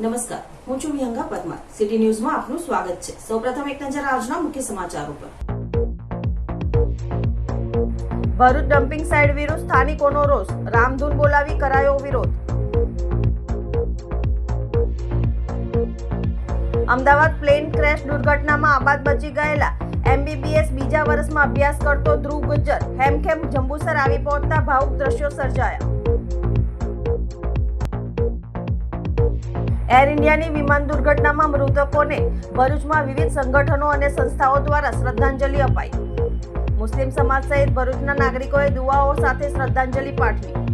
નમસ્કાર, હું છું વિહંગા પરમાર. સિટી ન્યૂઝમાં આપનું સ્વાગત છે. સૌપ્રથમ એક નજર આજના મુખ્ય સમાચારો પર. ભરૂચ ડમ્પિંગ સાઇટ વિરુદ્ધ સ્થાનિકોનો રોષ. રામધૂન બોલાવી કરાયો વિરોધ. અમદાવાદ પ્લેન ક્રેશ દુર્ઘટનામાં આબાદ બચી ગયેલા એમબીબીએસ બીજા વર્ષમાં અભ્યાસ કરતો ધ્રુવ ગુજ્જર. હેમખેમ જંબુસર આવી પહોંચતા ભાવુક દ્રશ્યો સર્જાયા. એર ઇન્ડિયાની વિમાન દુર્ઘટનામાં મૃતકોને ભરૂચમાં વિવિધ સંગઠનો અને સંસ્થાઓ દ્વારા શ્રદ્ધાંજલિ અપાઈ. મુસ્લિમ સમાજ સહિત ભરૂચના નાગરિકોએ દુઆઓ સાથે શ્રદ્ધાંજલિ પાઠવી.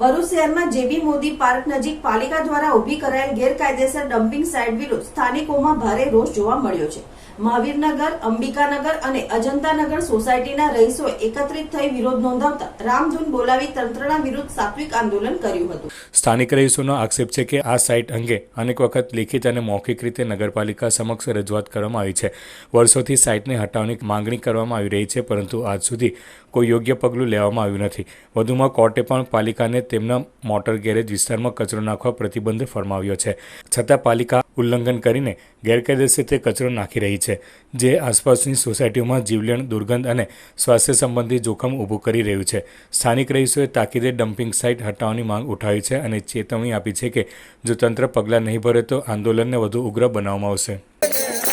ભરૂચ શહેરમાં જેબી મોદી પાર્ક નજીક પાલિકા દ્વારા ઊભી કરાયેલ ગેરકાયદેસર ડમ્પિંગ સાઇટ વિરુદ્ધ સ્થાનિકોમાં ભારે રોષ જોવા મળ્યો છે. મહાવીરનગર, અંબિકાનગર અને અજંતાનગર સોસાયટીના રહીશો એકત્રિત થઈ વિરોધ નોંધાવતા રામધૂન બોલાવી તંત્રના વિરુદ્ધ સાત્વિક આંદોલન કર્યું હતું. સ્થાનિક રહીશોનો આક્ષેપ છે કે આ સાઇટ અંગે અનેક વખત લેખિત અને મૌખિક રીતે નગરપાલિકા સમક્ષ રજૂઆત કરવામાં આવી છે. વર્ષોથી સાઇટને હટાવવાની માંગણી કરવામાં આવી રહી છે, પરંતુ આજ સુધી કોઈ યોગ્ય પગલું લેવામાં આવ્યું નથી. વધુમાં કોર્ટે પણ પાલિકાને તેમના મોટર ગેરેજ વિસ્તારમાં કચરો નાખવા પ્રતિબંધ ફરમાવ્યો છે. છતાં પાલિકા ઉલ્લંઘન કરીને ગેરકાયદેસર રીતે કચરો નાખી રહી છે, જે આસપાસની સોસાયટીઓમાં જીવલેણ, દુર્ગંધ અને સ્વાસ્થ્ય સંબંધી જોખમ ઊભું કરી રહ્યું છે. સ્થાનિક રહીશોએ તાકીદે ડમ્પિંગ સાઇટ હટાવવાની માંગ ઉઠાવી છે અને ચેતવણી આપી છે કે જો તંત્ર પગલાં નહીં ભરે તો આંદોલનને વધુ ઉગ્ર બનાવવામાં આવશે.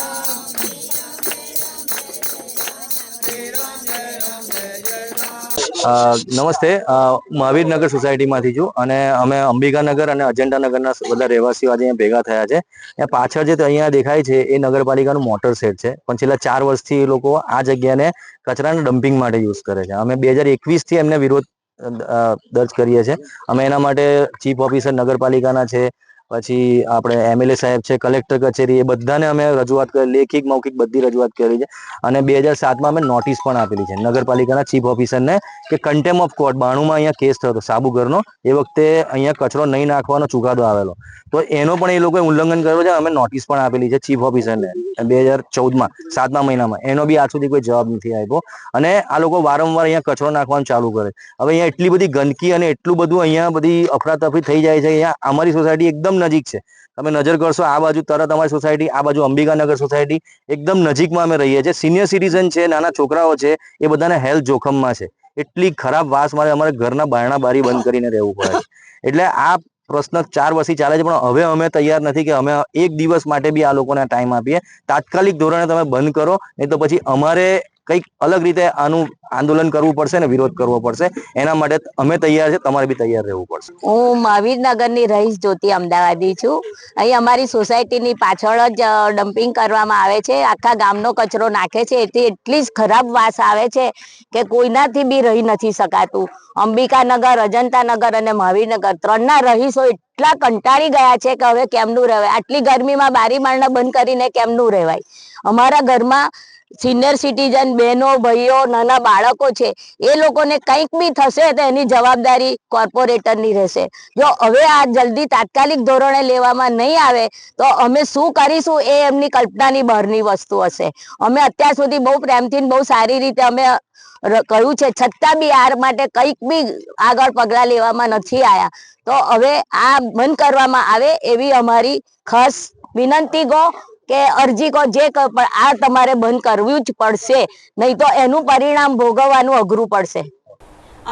નમસ્તે. મહાવીરનગર સોસાયટીમાંથી છું અને અમે અંબિકાનગર અને અજંટાનગરના બધા રહેવાસીઓ આજે ભેગા થયા છે. એ પાછળ જે અહીંયા દેખાય છે એ નગરપાલિકાનું મોટર સેટ છે. પણ છેલ્લા ચાર વર્ષથી એ લોકો આ જગ્યાને કચરાના ડમ્પિંગ માટે યુઝ કરે છે. અમે બે હજાર એકવીસથી એમને વિરોધ દર્જ કરીએ છીએ. અમે એના માટે ચીફ ઓફિસર નગરપાલિકાના છે પછી આપણે એમએલએ સાહેબ છે, કલેક્ટર કચેરી, એ બધાને અમે રજૂઆત કરી લેખિક મૌખિક બધી રજૂઆત કરી છે. અને બે હજાર સાતમાં અમે નોટિસ પણ આપેલી છે, નગરપાલિકાના ચીફ ઓફિસરને કે કન્ટેમ ઓફ કોર્ટ, બાણુંમાં અહીંયા કેસ થયો હતો સાબુગરનો એ વખતે અહીંયા કચરો નહીં નાખવાનો ચુકાદો આવેલો. તો એનો પણ એ લોકોએ ઉલ્લંઘન કર્યો છે, અમે નોટિસ પણ આપેલી છે ચીફ ઓફિસરને. બે હજાર ચૌદમાં, સાતમા મહિનામાં, એનો બી આજ સુધી કોઈ જવાબ નથી આપ્યો. અને આ લોકો વારંવાર અહીંયા કચરો નાખવાનું ચાલુ કરે. હવે અહીંયા એટલી બધી ગંદકી અને એટલું બધું અહીંયા બધી અફરાતફરી થઈ જાય છે, અહીંયા અમારી સોસાયટી એકદમ નજીક છે. તમે નજર કરશો આ બાજુ તરત અમારી સોસાયટી, આ બાજુ અંબિકાનગર સોસાયટી, એકદમ નજીકમાં અમે રહીએ છીએ. સિનિયર સિટીઝન છે, નાના છોકરાઓ છે, એ બધાને હેલ્થ જોખમમાં છે. એટલી ખરાબ વાસ મારે અમારે ઘરના બારણા બારી બંધ કરીને રહેવું પડે એટલે આ પ્રશ્ન ચાર વર્ષથી ચાલે છે, પણ હવે અમે તૈયાર નથી કે અમે એક દિવસ માટે બી આ લોકોને ટાઈમ આપીએ. તાત્કાલિક ધોરણે તમે બંધ કરો, નહીં તો પછી અમારે કંઈક અલગ રીતે આનું આંદોલન કરવું પડશે ને વિરોધ કરવો પડશે. એના માટે અમે તૈયાર છે, તમારે બી તૈયાર રહેવું પડશે. હું મહાવીરનગરની રહીશ જ્યોતિ અમદાવાદી છું. અહીં અમારી સોસાયટીની પાછળ જ ડમ્પિંગ કરવામાં આવે છે. આખા ગામનો કચરો નાખે છે. એથી એટલી જ ખરાબ વાસ આવે છે કે કોઈનાથી બી રહી નથી શકાતું. અંબિકાનગર, અજંતાનગર અને મહાવીરનગર ત્રણના રહીશો એટલા કંટાળી ગયા છે કે હવે કેમનું રહેવાય? આટલી ગરમીમાં બારી મારણા બંધ કરીને કેમનું રહેવાય? અમારા ઘરમાં સિનિયર સિટીઝન બહેનો, ભાઈઓ, નાના બાળકો છે, એ લોકોને કંઈક બી થશે તો એની જવાબદારી કોર્પોરેટરની રહેશે. જો હવે આ જલ્દી તાત્કાલિક ધોરણે લેવામાં નહીં આવે, તો અમે શું કરીશું એ એમની કલ્પનાની બહારની વસ્તુ હશે. અમે અત્યાર સુધી બહુ પ્રેમથી બહુ સારી રીતે અમે કહ્યું છે, છતાં બી આ માટે કંઈક બી આગળ પગલાં લેવામાં નથી આવ્યા તો હવે આ બંધ કરવામાં આવે એવી અમારી ખાસ વિનંતી કહો કે અરજી કો જે આ તમારે બંધ કરવું જ પડશે. નહીં તો એનું પરિણામ ભોગવવાનું અઘરું પડશે.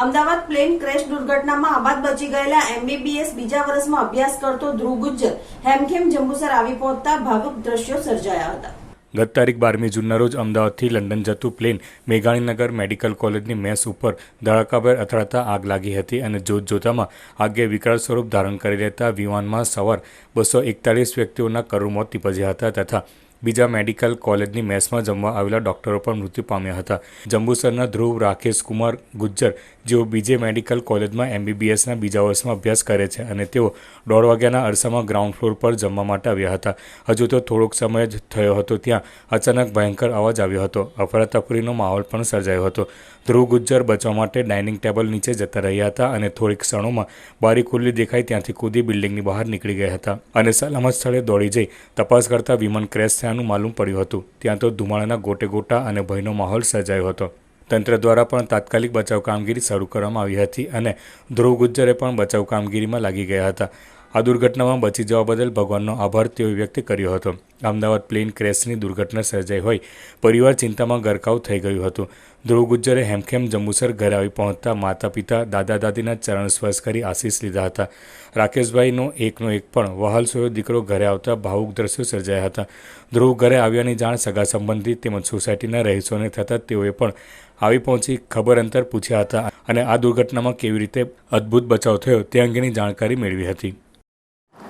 અમદાવાદ પ્લેન ક્રેશ દુર્ઘટનામાં આબાદ બચી ગયેલા એમબીબીએસ બીજા વર્ષમાં અભ્યાસ કરતો ધ્રુવ ગુજ્જર હેમખેમ જંબુસર આવી પહોંચતા ભાવુક દ્રશ્યો સર્જાયા હતા. ગત તારીખ બારમી જૂનના રોજ અમદાવાદથી લંડન જતું પ્લેન મેઘાણીનગર મેડિકલ કોલેજની મેસ ઉપર ધડાકાભેર અથડાતા આગ લાગી હતી અને જોતજોતામાં આગે વિકરાળ સ્વરૂપ ધારણ કરી લેતા વિમાનમાં સવાર બસો એકતાલીસ વ્યક્તિઓના કરુણ મોત નીપજ્યા હતા તથા બીજા મેડિકલ કોલેજની મેસમાં જમવા આવેલા ડોક્ટરો પણ મૃત્યુ પામ્યા હતા. જંબુસરના ધ્રુવ રાકેશ કુમાર ગુજ્જર, જેઓ બીજે મેડિકલ કોલેજમાં એમબીબીએસના બીજા વર્ષમાં અભ્યાસ કરે છે અને તેઓ દોઢ વાગ્યાના અરસામાં ગ્રાઉન્ડ ફ્લોર પર જમવા માટે આવ્યા હતા. હજુ તો થોડોક સમય જ થયો હતો ત્યાં અચાનક ભયંકર અવાજ આવ્યો હતો. અફરાતફરીનો માહોલ પણ સર્જાયો હતો. ધ્રુવ ગુજ્જર બચવા માટે ડાઇનિંગ ટેબલ નીચે જતા રહ્યા હતા અને થોડીક ક્ષણોમાં બારી ખુલ્લી દેખાઈ ત્યાંથી કૂદી બિલ્ડિંગની બહાર નીકળી ગયા હતા. અને સલામત સ્થળે દોડી જઈ તપાસ કરતા વિમાન ક્રેશ થયાનું માલુમ પડ્યું હતું. ત્યાં તો ધુમાડાના ગોટે ગોટા અને ભયનો માહોલ સર્જાયો હતો. તંત્ર દ્વારા પણ તાત્કાલિક બચાવ કામગીરી શરૂ કરવામાં આવી હતી અને ધ્રુવ ગુજ્જરે પણ બચાવ કામગીરીમાં લાગી ગયા હતા. આ દુર્ઘટનામાં બચી જવા બદલ ભગવાનનો આભાર તેઓએ વ્યક્ત કર્યો હતો. અમદાવાદ પ્લેન ક્રેશની દુર્ઘટના સર્જાઈ હોય, પરિવાર ચિંતામાં ગરકાવ થઈ ગયું હતું. ધ્રુવ ગુજ્જરે હેમખેમ જંબુસર ઘરે આવી પહોંચતા માતા પિતા દાદા દાદીના ચરણ સ્પર્શ કરી આશીષ લીધા હતા. રાકેશભાઈનો એકનો એક પણ વહાલ સોયો દીકરો ઘરે આવતા ભાવુક દ્રશ્યો સર્જાયા હતા. ધ્રુવ ઘરે આવ્યાની જાણ સગા સંબંધી તેમજ સોસાયટીના રહીશોને થતાં તેઓએ પણ આવી પહોંચી ખબર અંતર પૂછ્યા હતા અને આ દુર્ઘટનામાં કેવી રીતે અદ્ભુત બચાવ થયો તે અંગેની જાણકારી મેળવી હતી.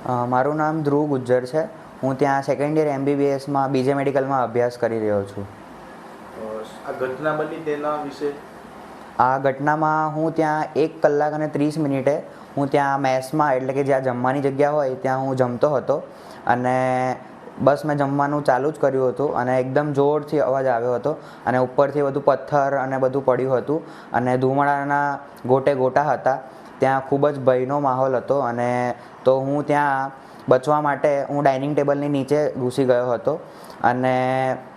મારું નામ ધ્રુવ ગુજ્જર છે. હું ત્યાં સેકન્ડ યર એમબીબીએસમાં બીજે મેડિકલમાં અભ્યાસ કરી રહ્યો છું. આ ઘટના બની તેના વિશે? આ ઘટનામાં હું ત્યાં એક કલાક અને ત્રીસ મિનિટે હું ત્યાં મેસમાં એટલે કે જ્યાં જમવાની જગ્યા હોય ત્યાં હું જમતો હતો. અને બસ મેં જમવાનું ચાલુ જ કર્યું હતું અને એકદમ જોરથી અવાજ આવ્યો હતો અને ઉપરથી બધું પથ્થર અને બધું પડ્યું હતું. અને ધુમાડાના ગોટે ગોટા હતા. ત્યાં ખૂબ જ ભયનો માહોલ હતો અને તો હું ત્યાં બચવા માટે હું ડાઇનિંગ ટેબલની નીચે ઘૂસી ગયો હતો અને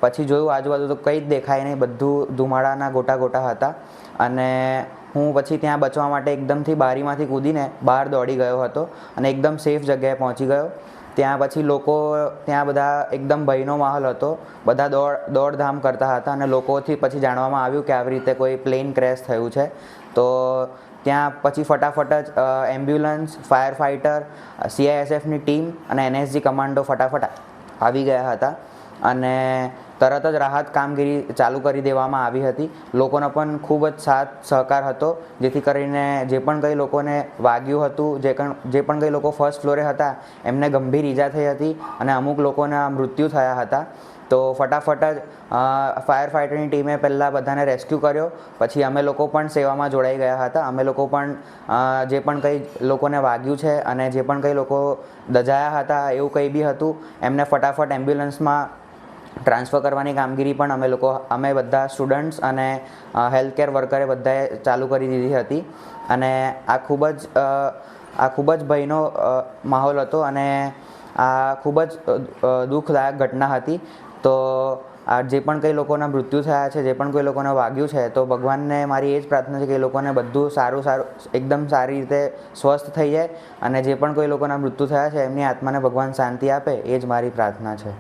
પછી જોયું આજુબાજુ તો કંઈ જ દેખાય નહીં, બધું ધુમાડાના ગોટા ગોટા હતા અને હું પછી ત્યાં બચવા માટે એકદમથી બારીમાંથી કૂદીને બહાર દોડી ગયો હતો અને એકદમ સેફ જગ્યાએ પહોંચી ગયો. ત્યાં પછી લોકો, ત્યાં બધા એકદમ ભયનો માહોલ હતો, બધા દોડ, દોડધામ કરતા હતા અને લોકોથી પછી જાણવામાં આવ્યું કે આવી રીતે કોઈ પ્લેન ક્રેશ થયું છે. તો ત્યાં પછી ફટાફટ જ એમ્બ્યુલન્સ ફાયર ફાઇટર સીઆઈએસએફની ટીમ અને એનએસજી કમાન્ડો ફટાફટ આવી ગયા હતા. અને તરત જ રાહત કામગીરી ચાલુ કરી દેવામાં આવી હતી. લોકોનો પણ ખૂબ જ સાથ સહકાર હતો, જેથી કરીને જે પણ કંઈ લોકોને વાગ્યું હતું, જે જે પણ કંઈ લોકો ફર્સ્ટ ફ્લોરે હતા, એમને ગંભીર ઈજા થઈ હતી અને અમુક લોકોના મૃત્યુ થયા હતા. તો ફટાફટ જ ફાયર ફાઇટરની ટીમે પહેલાં બધાને રેસ્ક્યુ કર્યો. પછી અમે લોકો પણ સેવામાં જોડાઈ ગયા હતા. અમે લોકો પણ જે પણ કંઈ લોકોને વાગ્યું છે અને જે પણ કંઈ લોકો દજાયા હતા એવું કંઈ બી હતું, એમને ફટાફટ એમ્બ્યુલન્સમાં ટ્રાન્સફર કરવાની કામગીરી પણ અમે લોકો, અમે બધા સ્ટુડન્ટ્સ અને હેલ્થ કેર વર્કરે બધાએ ચાલુ કરી દીધી હતી. અને આ ખૂબ જ આ ખૂબ જ ભયનો માહોલ હતો અને આ ખૂબ જ દુઃખદાયક ઘટના હતી. તો આ જે પણ કંઈ લોકોના મૃત્યુ થયા છે, જે પણ કોઈ લોકોને વાગ્યું છે, તો ભગવાનને મારી એ જ પ્રાર્થના છે કે એ લોકોને બધું સારું સારું, એકદમ સારી રીતે સ્વસ્થ થઈ જાય અને જે પણ કોઈ લોકોના મૃત્યુ થયા છે, એમની આત્માને ભગવાન શાંતિ આપે, એ જ મારી પ્રાર્થના છે.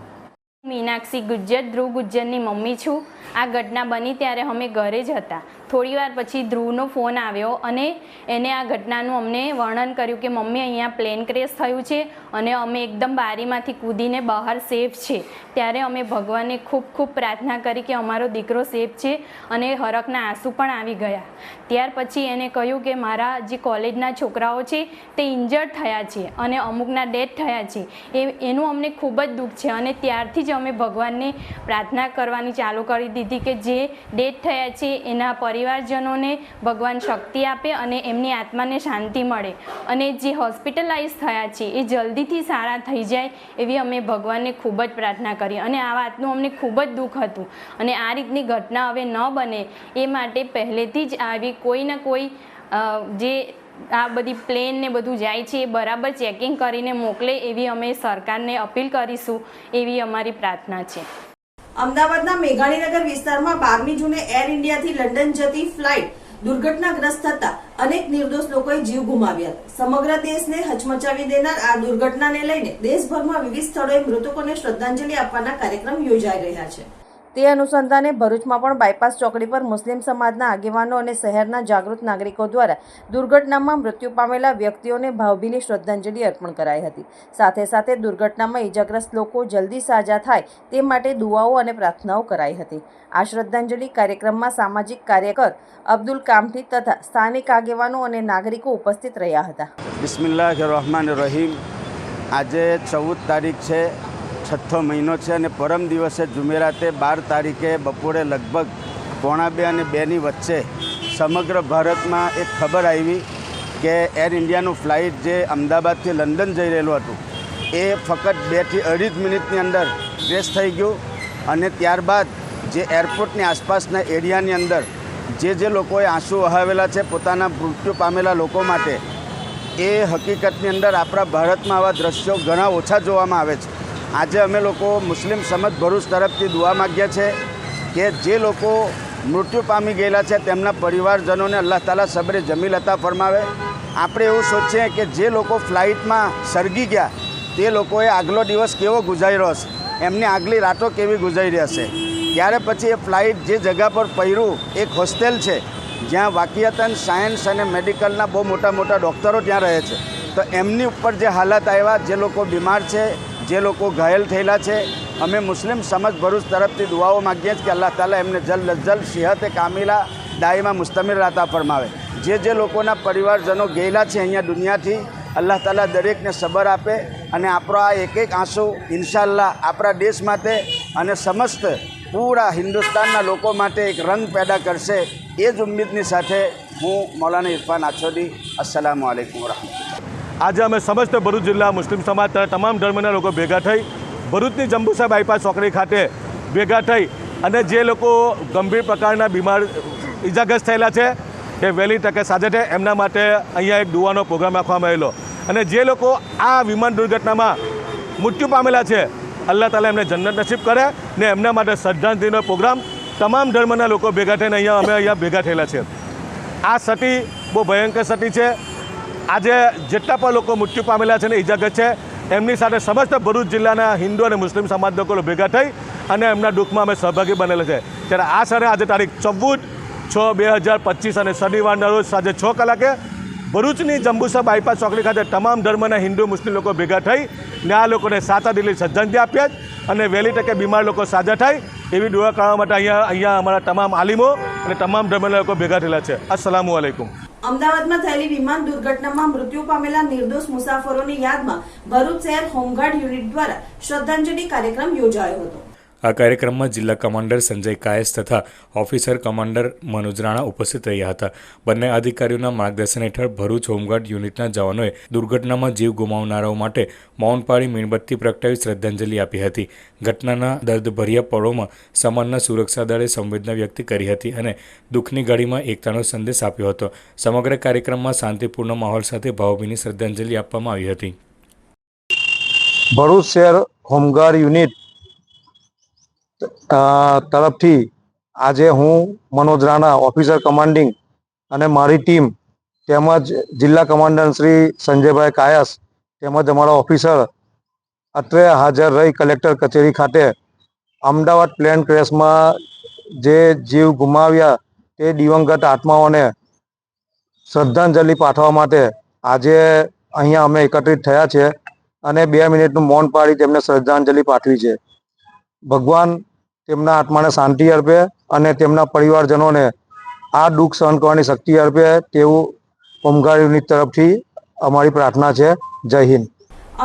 મીનાક્ષી ગુજ્જર, ધ્રુવ ગુજ્જરની મમ્મી છું. આ ઘટના બની ત્યારે અમે ઘરે જ હતા. થોડીવાર પછી ધ્રુવનો ફોન આવ્યો અને એને આ ઘટનાનું અમને વર્ણન કર્યું કે મમ્મી, અહીંયા પ્લેન ક્રેશ થયું છે અને અમે એકદમ બારીમાંથી કૂદીને બહાર સેફ છે. ત્યારે અમે ભગવાનને ખૂબ ખૂબ પ્રાર્થના કરી કે અમારો દીકરો સેફ છે અને હરખના આંસુ પણ આવી ગયા. ત્યાર પછી એને કહ્યું કે મારા જે કોલેજના છોકરાઓ છે તે ઇન્જર્ડ થયા છે અને અમુકના ડેથ થયા છે. એ, એનું અમને ખૂબ જ દુઃખ છે અને ત્યારથી જ અમે ભગવાનને પ્રાર્થના કરવાની ચાલુ કરી દીધી. કે જે ડેથ થયા છે, એના પરિવારજનોને ભગવાન શક્તિ આપે અને એમની આત્માને શાંતિ મળે. અને જે હોસ્પિટલાઇઝ થયા છે, એ જલ્દીથી સારા થઈ જાય એવી અમે ભગવાનને ખૂબ જ પ્રાર્થના કરી અને આ વાતનું અમને ખૂબ જ દુઃખ હતું. અને આ રીતની ઘટના હવે ન બને એ માટે પહેલેથી જ આવી કોઈ ને કોઈ જે આ બધી પ્લેન ને બધું જાય છે, એ બરાબર ચેકિંગ કરીને મોકલે એવી અમે સરકારને અપીલ કરીશું એવી અમારી પ્રાર્થના છે. અમદાવાદના મેઘાણીનગર વિસ્તારમાં બારમી જૂને એર ઇન્ડિયાથી લંડન જતી ફ્લાઇટ દુર્ઘટનાગ્રસ્ત થતા અનેક નિર્દોષ લોકોએ જીવ ગુમાવ્યા. સમગ્ર દેશને હચમચાવી દેનાર આ દુર્ઘટનાને લઈને દેશભરમાં વિવિધ સ્થળોએ મૃતકોને શ્રદ્ધાંજલિ આપવાના કાર્યક્રમ યોજાઈ રહ્યા છે. તે અનુસંધાને ભરૂચમાં પણ બાયપાસ ચોકડી પર મુસ્લિમ સમાજના આગેવાનો અને શહેરના જાગૃત નાગરિકો દ્વારા દુર્ઘટનામાં મૃત્યુ પામેલા વ્યક્તિઓને ભાવભીની શ્રદ્ધાંજલિ અર્પણ કરાઈ હતી. સાથે સાથે દુર્ઘટનામાં ઇજાગ્રસ્ત લોકો જલ્દી સાજા થાય તે માટે દુઆઓ અને પ્રાર્થનાઓ કરાઈ હતી. આ શ્રદ્ધાંજલિ કાર્યક્રમમાં સામાજિક કાર્યકર અબ્દુલ કામથી તથા સ્થાનિક આગેવાનો અને નાગરિકો ઉપસ્થિત રહ્યા હતા. બિસ્મિલ્લાહ રહીમ આજે ચૌદ તારીખ છે. છઠ્ઠો મહિનો છે અને પરમ દિવસે જુમેરાતે બાર તારીખે બપોરે લગભગ પોણા બે અને બેની વચ્ચે સમગ્ર ભારતમાં એક ખબર આવી કે એર ઇન્ડિયાનું ફ્લાઇટ જે અમદાવાદથી લંડન જઈ રહેલું હતું, એ ફક્ત બેથી અઢી જ મિનિટની અંદર ક્રેશ થઈ ગયું અને ત્યારબાદ જે એરપોર્ટની આસપાસના એરિયાની અંદર જે જે લોકોએ આંસુ વહાવેલા છે પોતાના મૃત્યુ પામેલા લોકો માટે, એ હકીકતની અંદર આપણા ભારતમાં આવા દ્રશ્યો ઘણા ઓછા જોવામાં આવે છે. આજે અમે લોકો મુસ્લિમ સમજ ભરૂચ તરફથી દુઆ માગ્યા છે કે જે લોકો મૃત્યુ પામી ગયેલા છે તેમના પરિવારજનોને અલ્લાહ તાલા સબરે જમીલ લતા ફરમાવે. આપણે એવું સોચીએ કે જે લોકો ફ્લાઇટમાં સળગી ગયા, તે લોકોએ આગલો દિવસ કેવો ગુજાર્યો હશે? એમની આગલી રાતો કેવી ગુજારી હશે? ત્યારે પછી એ ફ્લાઇટ જે જગા પર પડ્યું એક હોસ્ટેલ છે, જ્યાં વાકિયતન સાયન્સ અને મેડિકલના બહુ મોટા મોટા ડૉક્ટરો ત્યાં રહે છે. તો એમની ઉપર જે હાલત આવ્યા, જે લોકો બીમાર છે જે લોકો ઘાયલ થયેલા છે, અમે મુસ્લિમ સમાજ ભરૂચ તરફથી દુઆઓ માગીએ છીએ કે અલ્લાહ તાલા એમને જલ્દ જલ્દ સિહત કામિલા દાઈમાં મુસ્તમિર રાતા ફરમાવે. જે જે લોકોના પરિવારજનો ગયેલા છે અહીંયા દુનિયાથી, અલ્લાહ તાલા દરેકને સબર આપે અને આપણો આ એક એક આંસુ ઇન્શાલ્લાહ આપણા દેશ માટે અને સમસ્ત પૂરા હિન્દુસ્તાનના લોકો માટે એક રંગ પેદા કરશે. એ જ ઉમ્મીદની સાથે હું મૌલાના ઇરફાન આછોદી અસલામ આલેકુમ વરહમતુલ્લાહ. આજે અમે સમસ્ત ભરૂચ જિલ્લા મુસ્લિમ સમાજ તમામ ધર્મના લોકો ભેગા થઈ ભરૂચની જંબુસા બાયપાસ ચોકડી ખાતે ભેગા થઈ અને જે લોકો ગંભીર પ્રકારના બીમાર ઇજાગ્રસ્ત થયેલા છે એ વહેલી તકે સાજા થાય એમના માટે અહીંયા એક દુવાનો પ્રોગ્રામ રાખવામાં આવેલો. અને જે લોકો આ વિમાન દુર્ઘટનામાં મૃત્યુ પામેલા છે, અલ્લાહ તાલા એમને જન્નત નસીબ કરે ને એમના માટે શ્રદ્ધાંજલિનો પ્રોગ્રામ તમામ ધર્મના લોકો ભેગા થઈને અહીંયા અમે અહીંયા ભેગા થયેલા છે. આ સતી બહુ ભયંકર સતી છે. આજે જેટલા પણ લોકો મૃત્યુ પામેલા છે ને ઇજાગ્રસ્ત છે, એમની સાથે સમસ્ત ભરૂચ જિલ્લાના હિન્દુ અને મુસ્લિમ સમાજ લોકો ભેગા થઈ અને એમના દુઃખમાં અમે સહભાગી બનેલા છે. ત્યારે આ સાથે આજે તારીખ ચૌદ છ બે હજાર પચીસ અને શનિવારના રોજ સાંજે છ કલાકે ભરૂચની જંબુસા બાયપાસ ચોકડી ખાતે તમામ ધર્મના હિન્દુ મુસ્લિમ લોકો ભેગા થઈ ને આ લોકોને સાચા દિલ્હી શ્રદ્ધાંજલિ આપ્યા અને વહેલી તકે બીમાર લોકો સાજા થાય એવી દુઆ કરવા માટે અહીંયા અહીંયા અમારા તમામ આલિમો અને તમામ ધર્મના લોકો ભેગા થયેલા છે. અસલામુ અલૈકુમ. અમદાવાદમાં થયેલી વિમાન દુર્ઘટનામાં મૃત્યુ પામેલા નિર્દોષ મુસાફરોની યાદમાં ભરૂચ શહેર હોમગાર્ડ યુનિટ દ્વારા શ્રદ્ધાંજલિ કાર્યક્રમ યોજાયો હતો. આ કાર્યક્રમમાં જિલ્લા કમાન્ડર સંજય કાયસ તથા ઓફિસર કમાન્ડર મનોજ રાણા ઉપસ્થિત રહ્યા હતા. બંને અધિકારીઓના માર્ગદર્શન હેઠળ ભરૂચ હોમગાર્ડ યુનિટના જવાનોએ દુર્ઘટનામાં જીવ ગુમાવનારાઓ માટે મૌન પાળી મીણબત્તી પ્રગટાવી શ્રદ્ધાંજલિ આપી હતી. ઘટનાના દર્દભર્યા પળોમાં સમાનના સુરક્ષા દળે સંવેદના વ્યક્ત કરી હતી અને દુઃખની ઘડીમાં એકતાનો સંદેશ આપ્યો હતો. સમગ્ર કાર્યક્રમમાં શાંતિપૂર્ણ માહોલ સાથે ભાવભીની શ્રદ્ધાંજલિ આપવામાં આવી હતી. ભરૂચ શહેર હોમગાર્ડ યુનિટ તરફથી આજે હું મનોજ રાણા ઓફિસર કમાન્ડિંગ અને મારી ટીમ તેમજ જિલ્લા કમાન્ડર શ્રી સંજયભાઈ કાયસ તેમજ અમારા ઓફિસર અત્રે હાજર રહી કલેક્ટર કચેરી ખાતે અમદાવાદ પ્લેન ક્રેશમાં જે જીવ ગુમાવ્યા તે દિવંગત આત્માઓને શ્રદ્ધાંજલિ પાઠવવા માટે આજે અહીંયા અમે એકત્રિત થયા છે અને બે મિનિટનું મૌન પાડી તેમને શ્રદ્ધાંજલિ પાઠવી છે. ભગવાન તેમના આત્માને શાંતિ અર્પે અને તેમના પરિવારજનોને આ દુઃખ સહન કરવાની શક્તિ અર્પે તેવું યુનિટ તરફથી અમારી પ્રાર્થના છે. જય હિન્દ.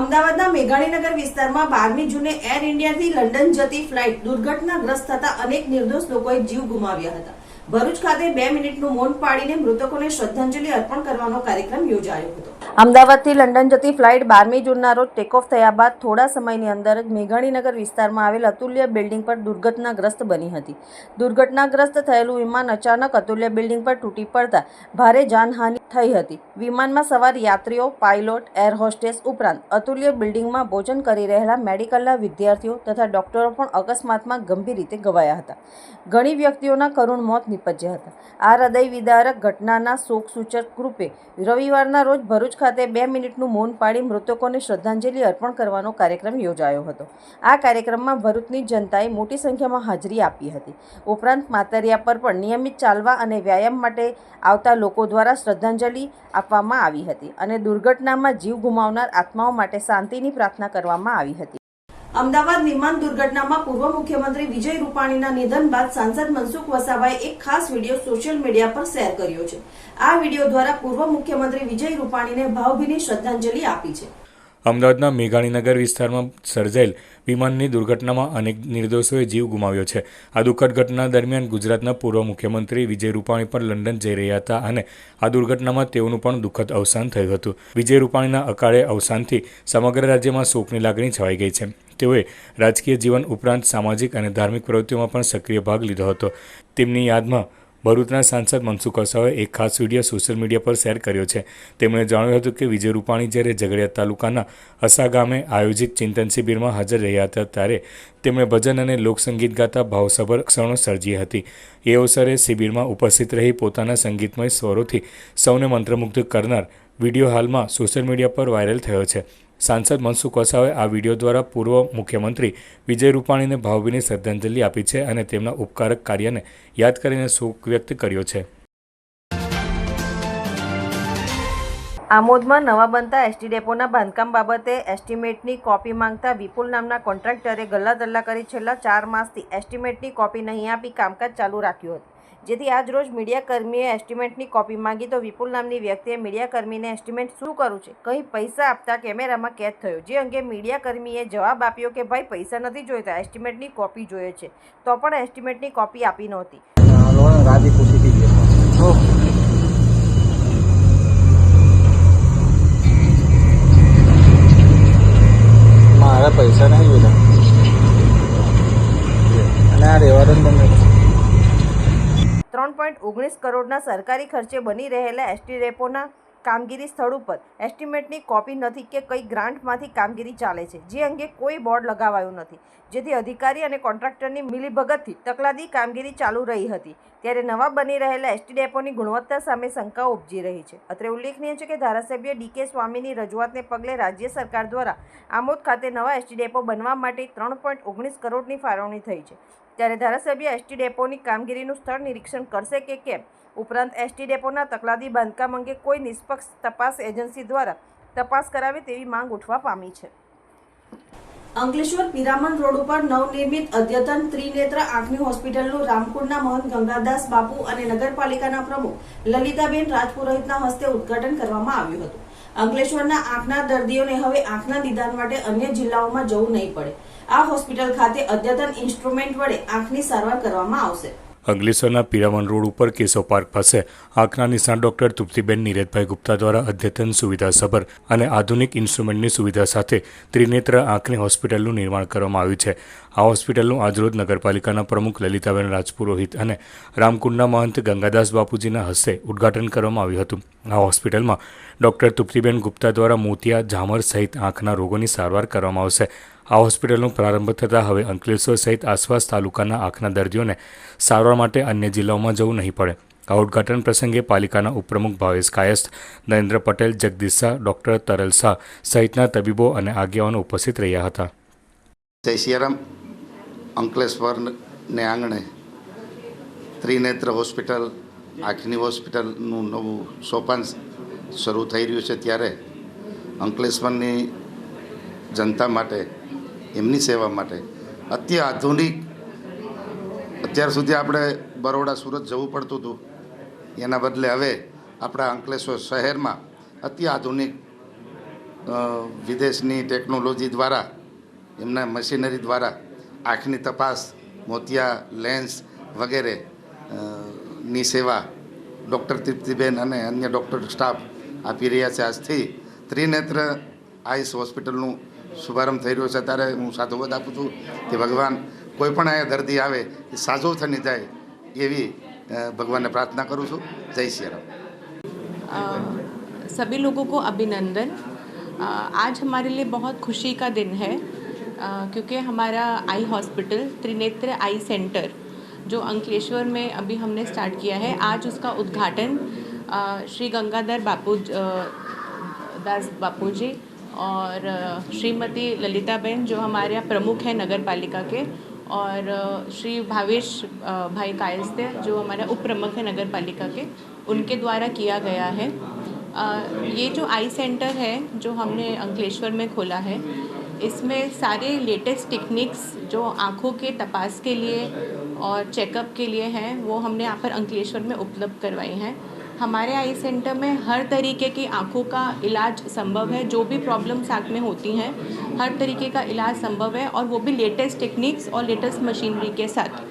અમદાવાદના મેઘાણીનગર વિસ્તારમાં બારમી જૂને એર ઇન્ડિયાથી લંડન જતી ફ્લાઇટ દુર્ઘટનાગ્રસ્ત થતા અનેક નિર્દોષ લોકોએ જીવ ગુમાવ્યા હતા. ભરૂચ ખાતે બે મિનિટનું મૌન પાડીને મૃતકોને શ્રદ્ધાંજલિ અર્પણ કરવાનો કાર્યક્રમ યોજાયો હતો. અમદાવાદથી લંડન જતી ફ્લાઇટ બારમી જૂનના રોજ ટેકઓફ થયા બાદ થોડા સમયની અંદર જ મેઘાણીનગર વિસ્તારમાં આવેલ અતુલ્ય બિલ્ડિંગ પર દુર્ઘટનાગ્રસ્ત બની હતી. દુર્ઘટનાગ્રસ્ત થયેલું વિમાન અચાનક અતુલ્ય બિલ્ડિંગ પર તૂટી પડતા ભારે જાનહાનિ થઈ હતી. વિમાનમાં સવાર યાત્રીઓ, પાયલોટ, એર હોસ્ટેસ ઉપરાંત અતુલ્ય બિલ્ડિંગમાં ભોજન કરી રહેલા મેડિકલના વિદ્યાર્થીઓ તથા ડોક્ટરો પણ અકસ્માતમાં ગંભીર રીતે ઘવાયા હતા. ઘણી વ્યક્તિઓના કરુણ મોત નિપજ્યા હતા. આ હૃદય વિદારક ઘટનાના શોકસૂચક રૂપે રવિવારના રોજ ભરૂચ ખાતે બે મિનિટનું મૌન પાડી મૃતકોને શ્રદ્ધાંજલિ અર્પણ કરવાનો કાર્યક્રમ યોજાયો હતો. આ કાર્યક્રમમાં ભરૂચની જનતાએ મોટી સંખ્યામાં હાજરી આપી હતી. ઉપરાંત માતરિયા પર પણ નિયમિત ચાલવા અને વ્યાયામ માટે આવતા લોકો દ્વારા શ્રદ્ધાંજલિ આપવામાં આવી હતી અને દુર્ઘટનામાં જીવ ગુમાવનાર આત્માઓ માટે શાંતિની પ્રાર્થના કરવામાં આવી હતી. અમદાવાદ વિમાન દુર્ઘટનામાં પૂર્વ મુખ્યમંત્રી વિજય રૂપાણીના નિધન બાદ સાંસદ મનસુખ વસાવાએ એક ખાસ વીડિયો સોશિયલ મીડિયા પર શેર કર્યો છે. આ વીડિયો દ્વારા પૂર્વ મુખ્યમંત્રી વિજય રૂપાણીને ભાવભીની શ્રદ્ધાંજલિ આપી છે. અમદાવાદના મેઘાણીનગર વિસ્તારમાં સર્જાયેલ વિમાનની દુર્ઘટનામાં અનેક નિર્દોષોએ જીવ ગુમાવ્યો છે. આ દુઃખદ ઘટના દરમિયાન ગુજરાતના પૂર્વ મુખ્યમંત્રી વિજય રૂપાણી પણ લંડન જઈ રહ્યા હતા અને આ દુર્ઘટનામાં તેઓનું પણ દુઃખદ અવસાન થયું હતું. વિજય રૂપાણીના અકાળે અવસાનથી સમગ્ર રાજ્યમાં શોકની લાગણી છવાઈ ગઈ છે. તેઓએ રાજકીય જીવન ઉપરાંત સામાજિક અને ધાર્મિક પ્રવૃત્તિઓમાં પણ સક્રિય ભાગ લીધો હતો. તેમની યાદમાં ભરૂચના સાંસદ મનસુખ વસાવાએ એક ખાસ વીડિયો સોશિયલ મીડિયા પર શેર કર્યો છે. તેમણે જણાવ્યું હતું કે વિજય રૂપાણી જ્યારે ઝઘડિયા તાલુકાના અસા ગામે આયોજિત ચિંતન શિબિરમાં હાજર રહ્યા હતા ત્યારે તેમણે ભજન અને લોકસંગીત ગાતા ભાવસભર ક્ષણો સર્જી હતી. એ અવસરે શિબિરમાં ઉપસ્થિત રહી પોતાના સંગીતમય સ્વરોથી સૌને મંત્રમુગ્ધ કરનાર વીડિયો હાલમાં સોશિયલ મીડિયા પર વાયરલ થયો છે. સાંસદ મનસુખ વસાવાએ આ વીડિયો દ્વારા પૂર્વ મુખ્યમંત્રી વિજય રૂપાણીને ભાવભીની શ્રદ્ધાંજલિ આપી છે અને તેમના ઉપકારક કાર્યને યાદ કરીને શોક વ્યક્ત કર્યો છે. આમોદમાં નવા બનતા એસટી ડેપોના બાંધકામ બાબતે એસ્ટિમેટની કોપી માંગતા વિપુલ નામના કોન્ટ્રાક્ટરે ગલ્લા દલ્લા કરી છેલ્લા ચાર માસથી એસ્ટિમેટની કોપી નહીં આપી કામકાજ ચાલુ રાખ્યું હતું. જેથી આજ રોજ મીડિયાકર્મીએ એસ્ટિમેટની કોપી માંગી તો વિપુલ નામની વ્યક્તિએ મીડિયાકર્મીને એસ્ટિમેટ શું કરું છે? કહી પૈસા આપતા કેમેરામાં કેદ થયો. જે અંગે મીડિયાકર્મીએ જવાબ આપ્યો કે, ભાઈ, પૈસા નથી જોઈતા, એસ્ટિમેટની કોપી જોઈએ છે. તો પણ એસ્ટિમેટની કોપી આપી નહોતી. પૈસા નહીં ઓગણીસ કરોડના સરકારી ખર્ચે બની રહેલા એસટી ડેપોના કામગીરી સ્થળ ઉપર એસ્ટિમેટની કોપી નથી કે કઈ ગ્રાન્ટમાંથી કામગીરી ચાલે છે. જે અંગે કોઈ બોર્ડ લગાવાયું નથી. જેથી અધિકારી અને કોન્ટ્રાક્ટરની મિલીભગતથી તકલાદી કામગીરી ચાલુ રહી હતી. ત્યારે નવા બની રહેલા એસટી ડેપોની ગુણવત્તા સામે શંકાઓ ઉપજી રહી છે. અત્રે ઉલ્લેખનીય છે કે ધારાસભ્ય ડીકે સ્વામીની રજૂઆતને પગલે રાજ્ય સરકાર દ્વારા આમોદ ખાતે નવા એસટી ડેપો બનવા માટે ત્રણ પોઈન્ટ ઓગણીસ કરોડની ફાળવણી થઈ છે. ત્યારે ધારાસભ્ય એસટી ડેપોની કામગીરીનું સ્થળ નિરીક્ષણ કરશે કે કેમ? ઉપરાંત એસટી ડેપોના તકલાદી બાંધકામ અંગે કોઈ નિષ્પક્ષ તપાસ એજન્સી દ્વારા તપાસ કરાવે તેવી માંગ ઉઠવા પામી છે. અંકલેશ્વર પિરામણ રોડ ઉપર નવનિર્મિત અદ્યતન ત્રિનેત્ર આંખની હોસ્પિટલનું રામકુંડના મહંત ગંગાદાસ બાપુ અને નગરપાલિકાના પ્રમુખ લલિતાબેન રાજપુરોહિતના હસ્તે ઉદઘાટન કરવામાં આવ્યું હતું. અંકલેશ્વરના આંખના દર્દીઓને હવે આંખના નિદાન માટે અન્ય જિલ્લાઓમાં જવું નહીં પડે. આ હોસ્પિટલ ખાતે અદ્યતન ઇન્સ્ટ્રુમેન્ટ વડે આંખની સારવાર કરવામાં આવશે. અંકલેશ્વરના પીરામણ રોડ ઉપર કેશવ પાર્ક પાસે આંખના નિષ્ણાત ડોક્ટર તૃપ્તિબેન નીરજભાઈ ગુપ્તા દ્વારા અદ્યતન સુવિધાસભર અને આધુનિક ઇન્સ્ટ્રુમેન્ટની સુવિધા સાથે ત્રિનેત્ર આંખની હોસ્પિટલનું નિર્માણ કરવામાં આવ્યું છે. આ હોસ્પિટલનું આજરોજ નગરપાલિકાના પ્રમુખ લલિતાબેન રાજપુરોહિત અને રામકુંડના મહંત ગંગાદાસ બાપુજીના હસ્તે ઉદ્ઘાટન કરવામાં આવ્યું હતું. આ હોસ્પિટલમાં ડોક્ટર તૃપ્તિબેન ગુપ્તા દ્વારા મોતિયા, ઝામર સહિત આંખના રોગોની સારવાર કરવામાં આવશે. આ હોસ્પિટલનો પ્રારંભ થતાં હવે અંકલેશ્વર સહિત આસપાસ તાલુકાના આંખના દર્દીઓને સારવાર માટે અન્ય જિલ્લાઓમાં જવું નહીં પડે. આ ઉદઘાટન પ્રસંગે પાલિકાના ઉપપ્રમુખ ભાવેશ કાયસ્થ, નરેન્દ્ર પટેલ, જગદીશ શાહ ડૉક્ટર તરલ શાહ સહિતના તબીબો અને આગેવાનો ઉપસ્થિત રહ્યા હતા. જય સિયારામ. અંકલેશ્વરને આંગણે ત્રિનેત્ર હોસ્પિટલ, આંખની હોસ્પિટલનું નવું સોપાન શરૂ થઈ રહ્યું છે. ત્યારે અંકલેશ્વરની જનતા માટે એમની સેવા માટે. અત્યાધુનિક અત્યાર સુધી આપણે બરોડા, સુરત જવું પડતું હતું. એના બદલે હવે આપણા અંકલેશ્વર શહેરમાં અત્યાધુનિક વિદેશની ટેકનોલોજી દ્વારા, એમના મશીનરી દ્વારા આંખની તપાસ, મોતિયા, લેન્સ વગેરે ની સેવા ડૉક્ટર તૃપ્તિબેન અને અન્ય ડૉક્ટર સ્ટાફ આપી રહ્યા છે. આજથી ત્રિનેત્ર આઈસ હોસ્પિટલનું શુભારંભ થઈ રહ્યો છે ત્યારે હું સાધુવાદ આપું છું કે ભગવાન કોઈ પણ અહીંયા દર્દી આવે એ સાજો થઈને જાય એવી અ, ભગવાનને પ્રાર્થના કરું છું જય શ્રી રામ अ, सभी लोगों को अभिनंदन अ, आज हमारे लिए बहुत खुशी का दिन है अ, क्योंकि हमारा eye hospital Trinetra eye centre जो अंकलेश्वर में अभी हमने स्टार्ट किया है आज उसका उद्घाटन अ, श्री गंगाधर बापू अ, दास बापू जी और श्रीमती ललिताबेन जो हमारे यहाँ प्रमुख हैं नगर पालिका के और श्री भावेश भाई कायस्ते जो हमारे उप प्रमुख हैं नगर पालिका के, उनके द्वारा किया गया है। ये जो आई सेंटर है जो हमने अंकलेश्वर में खोला है, इसमें सारे लेटेस्ट टेक्निक्स जो आँखों के तपास के लिए और चेकअप के लिए हैं, वो हमने यहाँ पर अंकलेश्वर में उपलब्ध करवाई हैं। हमारे आई सेंटर में हर तरीके की आँखों का इलाज संभव है, जो भी प्रॉब्लम्स आँख में होती हैं, हर तरीके का इलाज संभव है और वो भी लेटेस्ट टेक्निक्स और लेटेस्ट मशीनरी के साथ।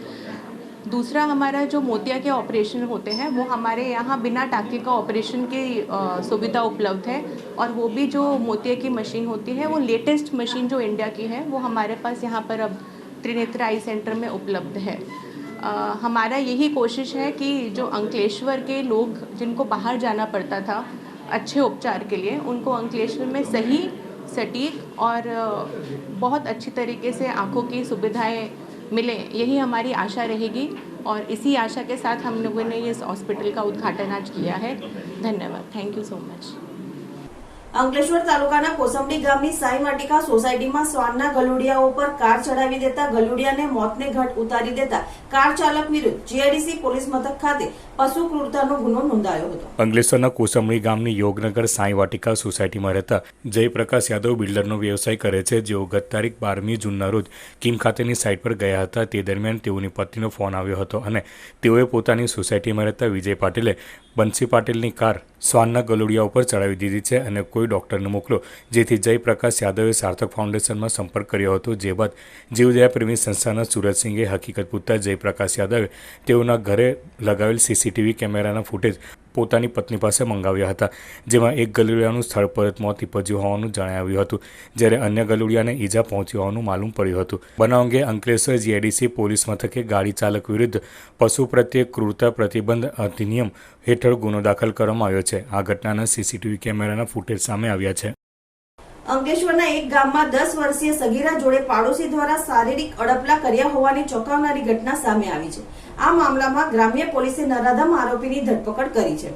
दूसरा हमारा जो मोतिया के ऑपरेशन होते हैं, वो हमारे यहाँ बिना टाँके का ऑपरेशन की सुविधा उपलब्ध है और वो भी जो मोतिया की मशीन होती है, वो लेटेस्ट मशीन जो इंडिया की है, वो हमारे पास यहाँ पर अब त्रिनेत्र आई सेंटर में उपलब्ध है। अ, हमारा यही कोशिश है कि जो अंकलेश्वर के लोग जिनको बाहर जाना पड़ता था अच्छे उपचार के लिए उनको अंकलेश्वर में सही सटीक और अ, बहुत अच्छी तरीके से आँखों की सुविधाएं मिले यही हमारी आशा रहेगी और इसी आशा के साथ हम लोगों ने इस हॉस्पिटल का उद्घाटन आज किया है धन्यवाद thank you so much Ankleshwar તાલુકાના કોસંબડી ગામની સાઈ વાટિકા સોસાયટીમાં શ્વાનના ગલુડિયાઓ પર કાર ચડાવી દેતા ગલુડિયાને મોતને ઘાટ ઉતારી દેતા કાર કોસંબડી ગામની યોગનગર સાંઈ વાટિકા સોસાયટીમાં રહેતા જયપ્રકાશ યાદવ બિલ્ડરનો વ્યવસાય કરે છે. જેઓ ગત તારીખ બારમી જૂનના રોજ કિમ ખાતેની સાઇટ પર ગયા હતા. તે દરમિયાન તેઓની પત્નીનો ફોન આવ્યો હતો અને તેઓએ પોતાની સોસાયટીમાં રહેતા વિજય પાટીલે બંસી પાટીલની કાર સ્વાનના ગલોડિયા ઉપર ચડાવી દીધી છે અને કોઈ ડૉક્ટરને મોકલો, જેથી જયપ્રકાશ યાદવે સાર્થક ફાઉન્ડેશનમાં સંપર્ક કર્યો હતો. જે બાદ જીવદયા પ્રેમી સંસ્થાના સુરજસિંહે હકીકત પૂછતા જયપ્રકાશ યાદવે તેઓના ઘરે લગાવેલ સીસીટીવી કેમેરાના ફૂટેજ પોતાની પત્ની પાસે મંગાવ્યા હતા, જેમાં એક ગલુડિયાનું સ્થળ પર મોત નીપજ્યું હોવાનું જણાવ્યું હતું, જ્યારે અન્ય ગલુડિયાને ઈજા પહોંચી હોવાનું માલુમ પડ્યું હતું. બનાવ અંગે અંકલેશ્વર જીઆઈડીસી પોલીસ મથકે ગાડી ચાલક વિરુદ્ધ પશુ પ્રત્યે ક્રૂરતા પ્રતિબંધ અધિનિયમ હેઠળ ગુનો દાખલ કરવામાં આવ્યો છે. આ ઘટનાના સીસીટીવી કેમેરાના ફૂટેજ સામે આવ્યા છે. અંકલેશ્વરના એક ગામમાં દસ વર્ષીય સગીરા જોડે પાડોશી દ્વારા શારીરિક અડપલા કર્યા હોવાની ચોંકાવનારી ઘટના સામે આવી છે. આ મામલામાં ગ્રામ્ય પોલીસે નરાધમ આરોપીની ધરપકડ કરી છે.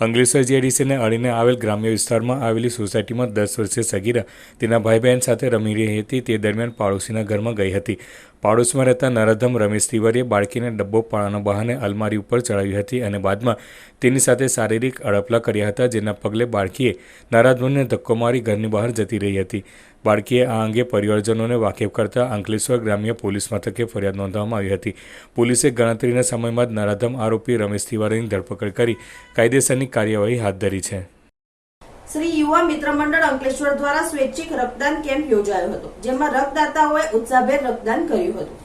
અંકલેશ્વર જીઆઈડીસીને અડીને આવેલ ગ્રામ્ય વિસ્તારમાં આવેલી સોસાયટીમાં દસ વર્ષીય સગીરા તેના ભાઈ બહેન સાથે રમી રહી હતી. તે દરમિયાન પાડોશીના ઘરમાં ગઈ હતી. પાડોશમાં રહેતા નરધમ રમેશ તિવારીએ બાળકીને ડબ્બો પાડવાના બહાને અલમારી ઉપર ચડાવી હતી અને બાદમાં તેની સાથે શારીરિક અડપલા કર્યા હતા, જેના પગલે બાળકીએ નરાધમને ધક્કો મારી ઘરની બહાર જતી રહી હતી. બાળકીએ આ અંગે પરિવારજનોને વાકેફ કરતા અંકલેશ્વર ગ્રામ્ય પોલીસ મથકે ફરિયાદ નોંધવામાં આવી હતી. પોલીસે ગણતરીના સમયમાં જ નરાધમ આરોપી રમેશ તિવારીની ધરપકડ કરી કાયદેસરની કાર્યવાહી હાથ ધરી છે. શ્રી યુવા મિત્ર મંડળ અંકલેશ્વર દ્વારા સ્વૈચ્છિક રક્તદાન કેમ્પ યોજાયો હતો, જેમાં રક્તદાતાઓએ ઉત્સાહભેર રક્તદાન કર્યું હતું.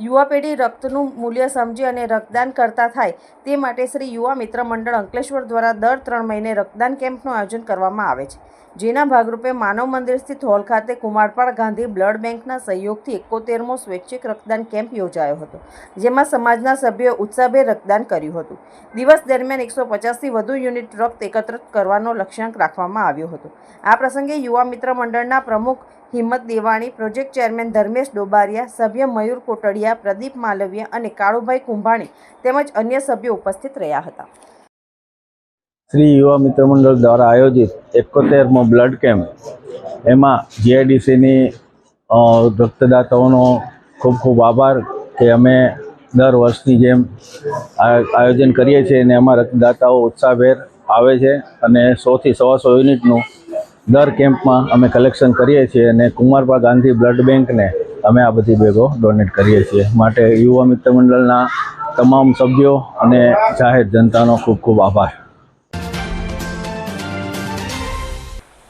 યુવા પેઢી રક્તનું મૂલ્ય સમજી અને રક્તદાન કરતા થાય તે માટે શ્રી યુવા મિત્ર મંડળ અંકલેશ્વર દ્વારા દર ત્રણ મહિને રક્તદાન કેમ્પનું આયોજન કરવામાં આવે છે. જેના ભાગરૂપે માનવ મંદિર સ્થિત હોલ ખાતે કુમારપાળ ગાંધી બ્લડ બેંકના સહયોગથી એકોતેરમો સ્વૈચ્છિક રક્તદાન કેમ્પ યોજાયો હતો, જેમાં સમાજના સભ્યોએ ઉત્સાહભેર રક્તદાન કર્યું હતું. દિવસ દરમિયાન એકસો પચાસથી વધુ યુનિટ રક્ત એકત્રિત કરવાનો લક્ષ્યાંક રાખવામાં આવ્યો હતો. આ પ્રસંગે યુવા મિત્ર મંડળના પ્રમુખ હિંમત દેવાણી, પ્રોજેક્ટ ચેરમેન ધર્મેશ ડોબારિયા, સભ્ય મયુર કોટડિયા, પ્રદીપ માલવિયા અને કાળુભાઈ કુંભાણી તેમજ અન્ય સભ્યો ઉપસ્થિત રહ્યા હતા. શ્રી યુવા મિત્ર મંડળ દ્વારા આયોજિત એકોતેરમો બ્લડ કેમ્પ, એમાં જીઆઈડીસીની રક્તદાતાઓનો ખૂબ ખૂબ આભાર કે અમે દર વર્ષની જેમ આયોજન કરીએ છીએ અને એમાં રક્તદાતાઓ ઉત્સાહભેર આવે છે અને સોથી સવાસો યુનિટનું દર કેમ્પમાં અમે કલેક્શન કરીએ છીએ અને કુમારપા ગાંધી બ્લડ બેંકને અમે આ બધી બેગો ડોનેટ કરીએ છીએ. માટે યુવા મિત્ર મંડળના તમામ સભ્યો અને જાહેર જનતાનો ખૂબ ખૂબ આભાર.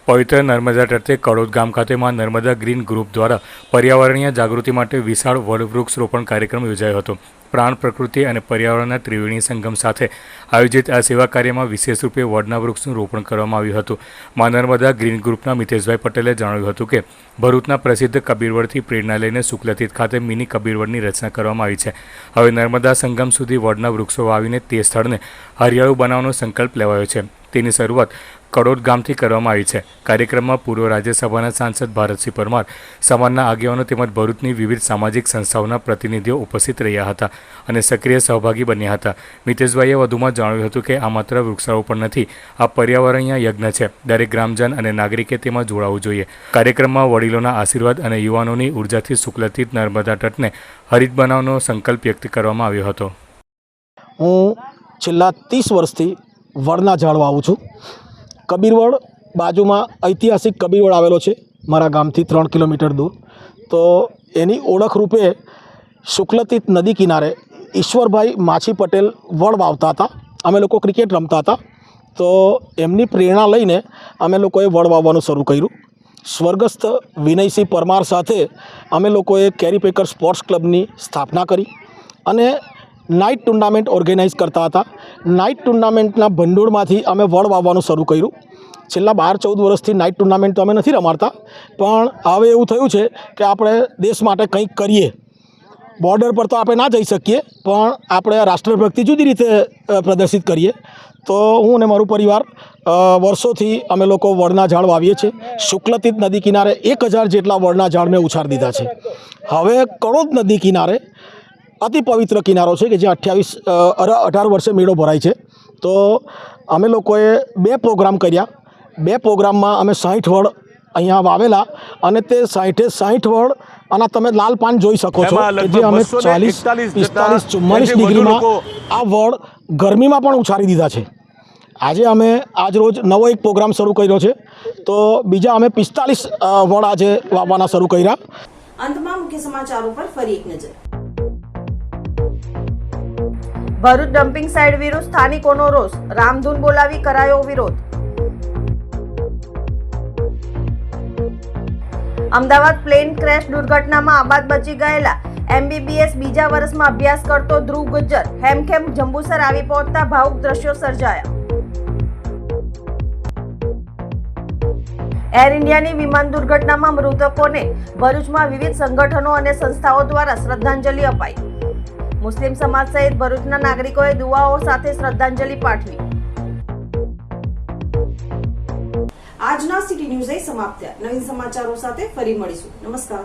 પવિત્ર નર્મદા તટે કડોદ ગામ ખાતે માં નર્મદા ગ્રીન ગ્રુપ દ્વારા પર્યાવરણીય જાગૃતિ માટે વિશાળ વડવૃક્ષ રોપણ કાર્યક્રમ યોજાયો હતો. પ્રાણ પ્રકૃતિ અને પર્યાવરણના ત્રિવેણી સંગમ સાથે આયોજિત આ સેવા કાર્યમાં વિશેષ રૂપે વડના વૃક્ષનું રોપણ કરવામાં આવ્યું હતું. મા નર્મદા ગ્રીન ગ્રુપના મિતેશભાઈ પટેલે જણાવ્યું હતું કે, ભરૂચના પ્રસિદ્ધ કબીરવડથી પ્રેરણા લઈને શુક્લતીત ખાતે મિની કબીરવડની રચના કરવામાં આવી છે. હવે નર્મદા સંગમ સુધી વડના વૃક્ષો વાવીને તે સ્થળને હરિયાળું બનાવવાનો સંકલ્પ લેવાયો છે. તેની શરૂઆત કડોદ ગામથી કરવામાં આવી છે. કાર્યક્રમમાં પૂર્વ રાજ્યસભાના સાંસદ ભારતસિંહ પરમાર, સમાજના આગેવાનો તેમજ ભરૂચની વિવિધ સામાજિક સંસ્થાઓના પ્રતિનિધિઓ ઉપસ્થિત રહ્યા હતા અને સક્રિય સહભાગી બન્યા હતા. મિતેશભાઈએ વધુમાં જણાવ્યું હતું કે, આ માત્ર વૃક્ષારોપણ નથી, આ પર્યાવરણીય યજ્ઞ છે. દરેક ગ્રામજન અને નાગરિકે તેમાં જોડાવું જોઈએ. કાર્યક્રમમાં વડીલોના આશીર્વાદ અને યુવાનોની ઉર્જાથી સુકલતી નર્મદા તટને હરિત બનાવવાનો સંકલ્પ વ્યક્ત કરવામાં આવ્યો હતો. હું છેલ્લા ત્રીસ વર્ષથી વડના ઝાડ વાવું છું. કબીરવડ બાજુમાં ઐતિહાસિક કબીરવડ આવેલો છે, મારા ગામથી ત્રણ કિલોમીટર દૂર. તો એની ઓળખ રૂપે શુક્લતીત નદી કિનારે ઈશ્વરભાઈ માછી પટેલ વડ વાવતા હતા. અમે લોકો ક્રિકેટ રમતા હતા. તો એમની પ્રેરણા લઈને અમે લોકોએ વડ વાવવાનું શરૂ કર્યું. સ્વર્ગસ્થ વિનયસિંહ પરમાર સાથે અમે લોકોએ કેરી પેકર સ્પોર્ટ્સ ક્લબની સ્થાપના કરી અને નાઇટ ટુર્નામેન્ટ ઓર્ગેનાઇઝ કરતા હતા. નાઇટ ટુર્નામેન્ટના ભંડોળમાંથી અમે વડ વાવવાનું શરૂ કર્યું. છેલ્લા બાર ચૌદ વર્ષથી નાઇટ ટુર્નામેન્ટ તો અમે નથી રમાડતા, પણ હવે એવું થયું છે કે આપણે દેશ માટે કંઈક કરીએ. બોર્ડર પર તો આપણે ના જઈ શકીએ, પણ આપણે રાષ્ટ્રભક્તિ જુદી રીતે પ્રદર્શિત કરીએ. તો હું અને મારું પરિવાર વર્ષોથી અમે લોકો વડના ઝાડ વાવીએ છીએ. શુક્લતીત નદી કિનારે એક હજાર જેટલા વડના ઝાડ મેં ઉછાર દીધા છે. હવે કડોદ નદી કિનારે અતિ પવિત્ર કિનારો છે કે જે અઠ્યાવીસ અઢાર વર્ષે મેળો ભરાય છે. તો અમે લોકોએ બે પ્રોગ્રામ કર્યા. બે પ્રોગ્રામમાં અમે સાહીઠ વડ અહીંયા વાવેલા અને તે સાહીઠે સાહીઠ વડ અને તમે લાલ પાન જોઈ શકો છો જે અમે લગભગ 241 ચાલીસ પિસ્તાલીસ ચુમ્માલીસ ડિગ્રીમાં આ વડ ગરમીમાં પણ ઉછારી દીધા છે. આજે અમે આજ રોજ નવો એક પ્રોગ્રામ શરૂ કર્યો છે. તો બીજા અમે પિસ્તાલીસ વડ આજે વાવવાના શરૂ કર્યા. અંતમાં મુખ્ય સમાચારો પર ફરી એક નજર. ભરૂચ ડમ્પિંગ સાઇટ વિરુદ્ધ સ્થાનિકોનો રોષ. રામધૂન બોલાવી કરાયો વિરોધ. અમદાવાદ પ્લેન ક્રેશ દુર્ઘટનામાં આબાદ બચી ગયેલા એમબીબીએસ બીજા વર્ષમાં અભ્યાસ કરતો ધ્રુવ ગુજ્જર. હેમખેમ જંબુસર આવી પહોંચતા ભાવુક દ્રશ્યો સર્જાયા. એર ઇન્ડિયાની વિમાન દુર્ઘટનામાં મૃતકોને ભરૂચમાં વિવિધ સંગઠનો અને સંસ્થાઓ દ્વારા શ્રદ્ધાંજલિ અપાઈ. મુસ્લિમ સમાજ સહિત ભરૂચના નાગરિકોએ દુઆઓ સાથે શ્રદ્ધાંજલિ પાઠવી. આજના સિટી ન્યૂઝ સમાપ્ત થયા. નવીન સમાચારો સાથે ફરી મળીશું. નમસ્કાર.